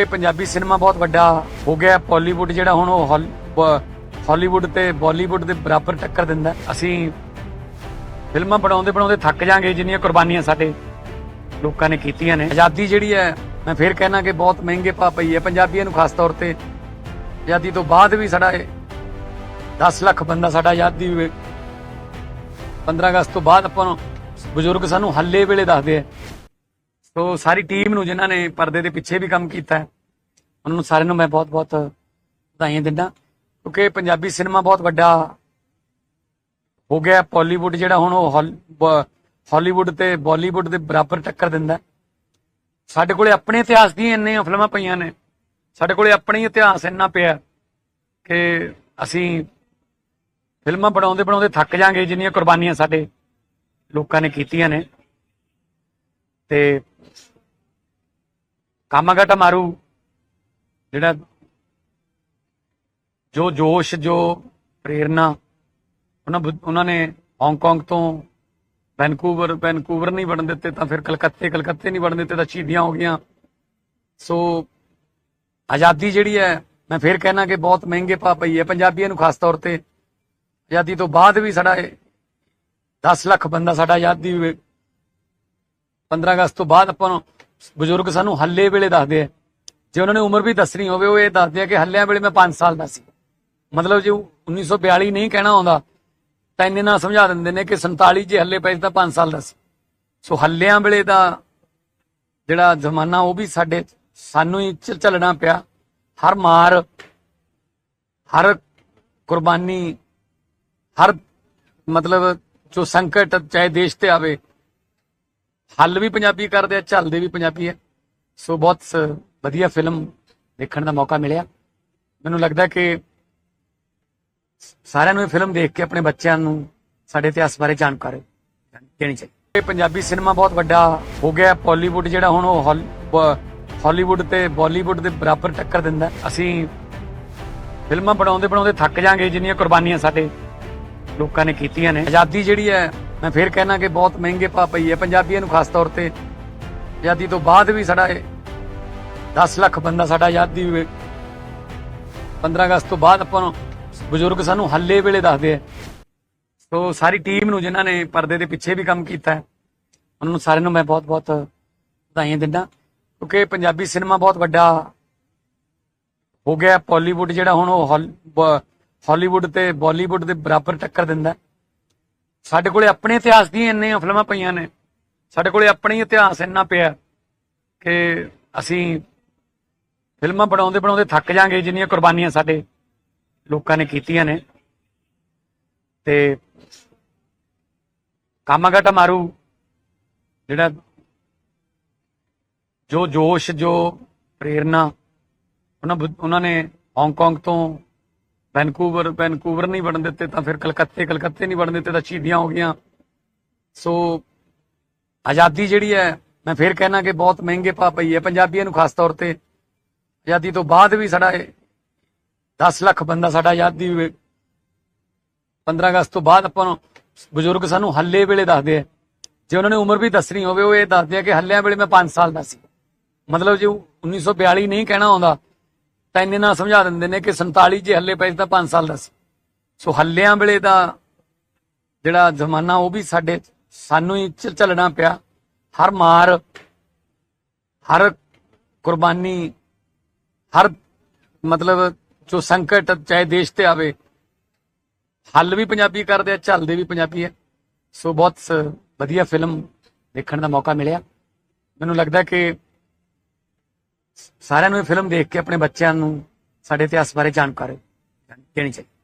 ਇਹ ਪੰਜਾਬੀ ਸਿਨੇਮਾ ਬਹੁਤ ਵੱਡਾ ਹੋ ਗਿਆ। ਹੈ। ਬਾਲੀਵੁੱਡ ਜਿਹੜਾ ਹੁਣ ਉਹ ਹਾਲੀਵੁੱਡ ਤੇ ਬਾਲੀਵੁੱਡ ਦੇ ਬਰਾਬਰ ਟੱਕਰ ਦਿੰਦਾ। ਅਸੀਂ ਫਿਲਮਾਂ ਬਣਾਉਂਦੇ ਬਣਾਉਂਦੇ ਥੱਕ ਜਾਾਂਗੇ, ਜਿੰਨੀਆਂ ਕੁਰਬਾਨੀਆਂ ਸਾਡੇ ਲੋਕਾਂ ਨੇ ਕੀਤੀਆਂ ਨੇ। ਆਜ਼ਾਦੀ ਜਿਹੜੀ ਹੈ, ਮੈਂ ਫੇਰ ਕਹਿਣਾ ਕਿ ਬਹੁਤ ਮਹਿੰਗੇ ਪਾ ਪਈ ਹੈ। ਪੰਜਾਬੀਆਂ ਨੂੰ ਖਾਸ ਤੌਰ ਤੇ ਆਜ਼ਾਦੀ ਤੋਂ ਬਾਅਦ ਵੀ ਸਾਡਾ 10 ਲੱਖ ਬੰਦਾ ਸਾਡਾ ਆਜ਼ਾਦੀ ਹੋਏ 15 ਅਗਸਤ ਤੋਂ ਬਾਅਦ ਆਪਾਂ ਨੂੰ ਬਜ਼ੁਰਗ ਸਾਨੂੰ ਹੱਲੇ ਵੇਲੇ ਦੱਸਦੇ ਆ। ਸੋ ਸਾਰੀ ਟੀਮ ਨੂੰ ਜਿਨ੍ਹਾਂ ਨੇ ਪਰਦੇ ਦੇ ਪਿੱਛੇ ਵੀ ਕੰਮ ਕੀਤਾ ਉਹਨਾਂ ਨੂੰ ਸਾਰਿਆਂ ਨੂੰ ਮੈਂ ਬਹੁਤ-ਬਹੁਤ ਵਧਾਈਆਂ ਦਿੰਦਾ। ਕਿਉਂਕਿ ਪੰਜਾਬੀ ਸਿਨੇਮਾ ਬਹੁਤ ਵੱਡਾ ਹੋ ਗਿਆ ਹੈ। ਜਿਹੜਾ ਹੁਣ ਉਹ ਹਾਲ- ਬ- ਹਾਲੀਵੁੱਡ ਤੇ ਬਾਲੀਵੁੱਡ ਦੇ ਬਰਾਬਰ ਟੱਕਰ ਦਿੰਦਾ ਸਾਡੇ ਕੋਲੇ ਆਪਣੇ ਇਤਿਹਾਸ ਦੀਆਂ ਇੰਨੀਆਂ ਫਿਲਮਾਂ ਪਈਆਂ ਨੇ। ਸਾਡੇ ਕੋਲੇ ਆਪਣਾ ਹੀ ਇਤਿਹਾਸ ਇੰਨਾ ਪਿਆ ਕਿ ਅਸੀਂ ਫਿਲਮਾਂ ਬਣਾਉਂਦੇ ਬਣਾਉਂਦੇ ਥੱਕ ਜਾਾਂਗੇ, ਜਿੰਨੀਆਂ ਕੁਰਬਾਨੀਆਂ ਸਾਡੇ ਲੋਕਾਂ ਨੇ ਕੀਤੀਆਂ ਨੇ। ਤੇ ਕਾਮਾਗਾਟਾ ਮਾਰੂ, ਜਿਹੜਾ ਜੋ ਜੋਸ਼, ਜੋ ਪ੍ਰੇਰਣਾ ਉਹਨਾਂ ਬੁ- ਉਹਨਾਂ ਨੇ ਹਾਂਗਕਾਂਗ ਤੋਂ ਵੈਨਕੂਵਰ ਵੈਨਕੂਵਰ ਨਹੀਂ ਵੜਨ ਦਿੱਤੇ, ਤਾਂ ਫਿਰ ਕਲਕੱਤੇ ਕਲਕੱਤੇ ਨਹੀਂ ਵੜਨ ਦਿੱਤੇ ਤਾਂ ਸ਼ਹੀਦੀਆਂ ਹੋ ਗਈਆਂ। ਸੋ ਆਜ਼ਾਦੀ ਜਿਹੜੀ ਹੈ, ਮੈਂ ਫਿਰ ਕਹਿਣਾ ਕਿ ਬਹੁਤ ਮਹਿੰਗੇ ਪਾ ਪਈ ਹੈ, ਪੰਜਾਬੀਆਂ ਨੂੰ ਖਾਸ ਤੌਰ ਤੇ ਆਜ਼ਾਦੀ ਤੋਂ ਬਾਅਦ ਵੀ ਸਾਡਾ 10 ਲੱਖ ਬੰਦਾ ਸਾਡਾ ਆਜ਼ਾਦੀ 15 ਅਗਸਤ ਤੋਂ ਬਾਅਦ ਆਪਾਂ ਨੂੰ ਬਜ਼ੁਰਗ ਸਾਨੂੰ ਹੱਲੇ ਵੇਲੇ ਦੱਸਦੇ ਆ। ਜੇ ਉਹਨਾਂ ਨੇ ਉਮਰ ਵੀ ਦੱਸਣੀ ਹੋਵੇ, ਉਹ ਇਹ ਦੱਸਦੇ ਆ ਕਿ ਹੱਲਿਆਂ ਵੇਲੇ ਮੈਂ 5 ਸਾਲ ਦਾ ਸੀ। ਮਤਲਬ ਜੇ 1942 ਨਹੀਂ ਕਹਿਣਾ ਆਉਂਦਾ, ਤਾਂ ਇੰਨੇ ਨਾਲ ਸਮਝਾ ਦਿੰਦੇ ਨੇ ਕਿ 47 ਜੇ ਹੱਲੇ ਪਏ ਸੀ ਤਾਂ 5 ਸਾਲ ਦਾ ਸੀ। ਸੋ ਹੱਲਿਆਂ ਵੇਲੇ ਦਾ ਜਿਹੜਾ ਜ਼ਮਾਨਾ, ਉਹ ਵੀ ਸਾਡੇ ਸਾਨੂੰ ਹੀ ਚ- ਝੱਲਣਾ ਪਿਆ। ਹਰ ਮਾਰ, ਹਰ ਕੁਰਬਾਨੀ, ਹਰ ਮਤਲਬ ਜੋ ਸੰਕਟ ਚਾਹੇ ਦੇਸ਼ ਤੇ ਆਵੇ ਹੱਲ ਵੀ ਪੰਜਾਬੀ ਕਰਦੇ ਆ, ਝੱਲਦੇ ਵੀ ਪੰਜਾਬੀ ਹੈ ਸੋ ਬਹੁਤ ਸ- ਵਧੀਆ ਫਿਲਮ ਦੇਖਣ ਦਾ ਮੌਕਾ ਮਿਲਿਆ। ਮੈਨੂੰ ਲੱਗਦਾ ਕਿ ਸਾਰਿਆਂ ਨੂੰ ਇਹ ਫਿਲਮ ਦੇਖ ਕੇ ਆਪਣੇ ਬੱਚਿਆਂ ਨੂੰ ਸਾਡੇ ਇਤਿਹਾਸ ਬਾਰੇ ਜਾਣਕਾਰੀ ਦੇਣੀ ਚਾਹੀਦੀ। ਇਹ ਪੰਜਾਬੀ ਸਿਨੇਮਾ ਬਹੁਤ ਵੱਡਾ ਹੋ ਗਿਆ। ਹੈ। ਜਿਹੜਾ ਹੁਣ ਉਹ ਹਾਲ- ਬ- ਹਾਲੀਵੁੱਡ ਤੇ ਬਾਲੀਵੁੱਡ ਦੇ ਬਰਾਬਰ ਟੱਕਰ ਦਿੰਦਾ। ਅਸੀਂ ਫਿਲਮਾਂ ਬਣਾਉਂਦੇ ਬਣਾਉਂਦੇ ਥੱਕ ਜਾਾਂਗੇ, ਜਿੰਨੀਆਂ ਕੁਰਬਾਨੀਆਂ ਸਾਡੇ ਲੋਕਾਂ ਨੇ ਕੀਤੀਆਂ ਨੇ। ਆਜ਼ਾਦੀ ਜਿਹੜੀ ਹੈ ਮੈਂ ਫਿਰ ਕਹਿਣਾ ਕਿ ਬਹੁਤ ਮਹਿੰਗੇ ਪਾ ਪਈ ਹੈ, ਪੰਜਾਬੀਆਂ ਨੂੰ ਖਾਸ ਤੌਰ ਤੇ ਆਜ਼ਾਦੀ ਤੋਂ ਬਾਅਦ ਵੀ ਸਾਡਾ 10 ਲੱਖ ਬੰਦਾ ਸਾਡਾ ਆਜ਼ਾਦੀ ਹੋਏ 15 ਅਗਸਤ ਤੋਂ ਬਾਅਦ ਆਪਾਂ ਨੂੰ ਬਜ਼ੁਰਗ ਸਾਨੂੰ ਹੱਲੇ ਵੇਲੇ ਦੱਸਦੇ ਆ। ਸੋ ਸਾਰੀ ਟੀਮ ਨੂੰ ਜਿਨ੍ਹਾਂ ਨੇ ਪਰਦੇ ਦੇ ਪਿੱਛੇ ਵੀ ਕੰਮ ਕੀਤਾ ਹੈ, ਉਹਨਾਂ ਨੂੰ ਸਾਰਿਆਂ ਨੂੰ ਮੈਂ ਬਹੁਤ-ਬਹੁਤ ਵਧਾਈਆਂ ਦਿੰਦਾ। ਕਿਉਂਕਿ ਪੰਜਾਬੀ ਸਿਨੇਮਾ ਬਹੁਤ ਵੱਡਾ ਹੋ ਗਿਆ। ਹੈ। ਬਾਲੀਵੁੱਡ ਜਿਹੜਾ ਹੁਣ ਉਹ ਹਾਲ- ਬ- ਹਾਲੀਵੁੱਡ ਤੇ ਬਾਲੀਵੁੱਡ ਦੇ ਬਰਾਬਰ ਟੱਕਰ ਦਿੰਦਾ। ਸਾਡੇ ਕੋਲੇ ਆਪਣੇ ਇਤਿਹਾਸ ਦੀਆਂ ਇੰਨੀਆਂ ਫਿਲਮਾਂ ਪਈਆਂ ਨੇ। ਸਾਡੇ ਕੋਲੇ ਆਪਣਾ ਹੀ ਇਤਿਹਾਸ ਇੰਨਾ ਪਿਆ ਕਿ ਅਸੀਂ ਫਿਲਮਾਂ ਬਣਾਉਂਦੇ ਬਣਾਉਂਦੇ ਥੱਕ ਜਾਾਂਗੇ, ਜਿੰਨੀਆਂ ਕੁਰਬਾਨੀਆਂ ਸਾਡੇ ਲੋਕਾਂ ਨੇ ਕੀਤੀਆਂ ਨੇ। ਤੇ ਕਾਮਾਗਾਟਾ ਮਾਰੂ, ਜਿਹੜਾ ਜੋ ਜੋਸ਼, ਜੋ ਪ੍ਰੇਰਣਾ, ਉਹਨਾਂ ਬੁ- ਉਹਨਾਂ ਨੇ ਹਾਂਗਕਾਂਗ ਤੋਂ ਵੈਨਕੂਵਰ ਵੈਨਕੂਵਰ ਨਹੀਂ ਬਣਨ ਦਿੱਤੇ ਤਾਂ ਫਿਰ ਕਲਕੱਤੇ ਕਲਕੱਤੇ ਨਹੀਂ ਬਣਨ ਦਿੱਤੇ ਤਾਂ ਸ਼ਹੀਦੀਆਂ ਹੋ ਗਈਆਂ। ਸੋ ਆਜ਼ਾਦੀ ਜਿਹੜੀ ਹੈ, ਮੈਂ ਫਿਰ ਕਹਿਣਾ ਕਿ ਬਹੁਤ ਮਹਿੰਗੇ ਪਾ ਪਈ ਹੈ ਪੰਜਾਬੀਆਂ ਨੂੰ ਖਾਸ ਤੌਰ ਤੇ। ਆਜ਼ਾਦੀ ਤੋਂ ਬਾਅਦ ਵੀ ਸਾਡਾ 10 ਲੱਖ ਬੰਦਾ ਸਾਡਾ ਆਜ਼ਾਦੀ ਹੋਏ 15 ਅਗਸਤ ਤੋਂ ਬਾਅਦ ਆਪਾਂ ਨੂੰ ਬਜ਼ੁਰਗ ਸਾਨੂੰ ਹੱਲੇ ਵੇਲੇ ਦੱਸਦੇ ਆ। ਜੇ ਉਹਨਾਂ ਨੇ ਉਮਰ ਵੀ ਦੱਸਣੀ ਹੋਵੇ, ਉਹ ਇਹ ਦੱਸਦੇ ਆ ਕਿ ਹੱਲਿਆਂ ਵੇਲੇ ਮੈਂ 5 ਸਾਲ ਦਾ ਸੀ। ਮਤਲਬ ਜੇ 1942 ਨਹੀਂ ਕਹਿਣਾ ਆਉਂਦਾ ਤਾਂ ਇੰਨੇ ਨਾਲ ਸਮਝਾ ਦਿੰਦੇ ਨੇ ਕਿ 47 ਜੇ ਹੱਲੇ ਪਏ ਸੀ ਤਾਂ 5 ਸਾਲ ਦਾ ਸੀ ਸੋ ਹੱਲਿਆਂ ਵੇਲੇ ਦਾ ਜਿਹੜਾ ਜ਼ਮਾਨਾ ਉਹ ਵੀ ਸਾਡੇ ਸਾਨੂੰ ਹੀ ਚ- ਝੱਲਣਾ ਪਿਆ। ਹਰ ਮਾਰ, ਹਰ ਕੁਰਬਾਨੀ, ਹਰ ਮਤਲਬ ਜੋ ਸੰਕਟ ਚਾਹੇ ਦੇਸ਼ ਤੇ ਆਵੇ, ਹੱਲ ਵੀ ਪੰਜਾਬੀ ਕਰਦੇ ਆ ਝੱਲਦੇ ਵੀ ਪੰਜਾਬੀ ਹੈ ਸੋ ਬਹੁਤ ਸ- ਵਧੀਆ ਫਿਲਮ ਦੇਖਣ ਦਾ ਮੌਕਾ ਮਿਲਿਆ। ਮੈਨੂੰ ਲੱਗਦਾ ਕਿ ਸਾਰਿਆਂ ਨੂੰ ਇਹ ਫਿਲਮ ਦੇਖ ਕੇ ਆਪਣੇ ਬੱਚਿਆਂ ਨੂੰ, ਸਾਡੇ ਇਤਿਹਾਸ ਬਾਰੇ ਜਾਣਕਾਰੀ ਦੇਣੀ ਚਾਹੀਦੀ।